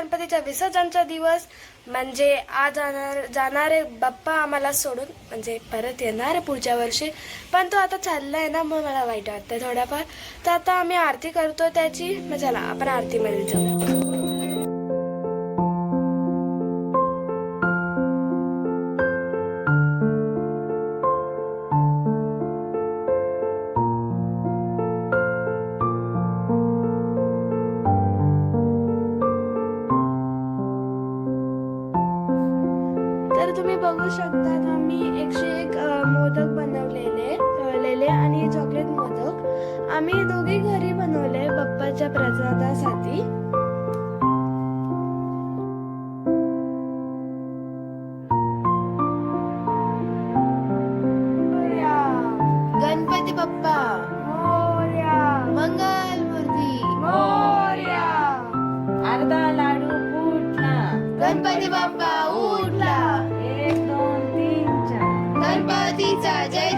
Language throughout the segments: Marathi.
गणपतीच्या विसर्जनचा दिवस म्हणजे आज जाणार जाणारे बाप्पा आम्हाला सोडून म्हणजे परत येणार पुढच्या वर्षी. पण तो आता चाललाय ना मग मला वाईट वाटतंय थोडाफार तर आता आम्ही आरती करतो त्याची. मग चला आपण आरतीमध्ये जाऊ बघू शकता आम्ही एकशे एक मोदक बनवलेले तळलेले आणि चॉकलेट मोदक. आम्ही दोघे घरी बनवले बाप्पाच्या प्रसादासाठी. गणपती बाप्पा. मोरया, मंगल मूर्ती. अर्धा लाडू फुटला गणपती बाप्पा गणपतीचा जय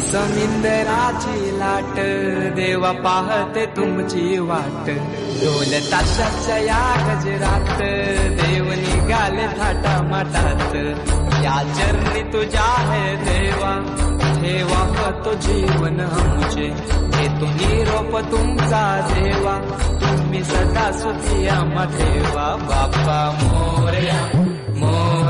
ही समिंदराची लाट देवा पाहते तुमची वाट. ढोल ताशाच्या या गजरात देव निघाले थाटा माटात या चरणी तुझ्या है देवा ठेवा तो जीवन आमचे. हे तुम्ही रोप तुमचा देवा तुम्ही सदा सुखी आम्हा ठेवा. बाप्पा मोरया मोर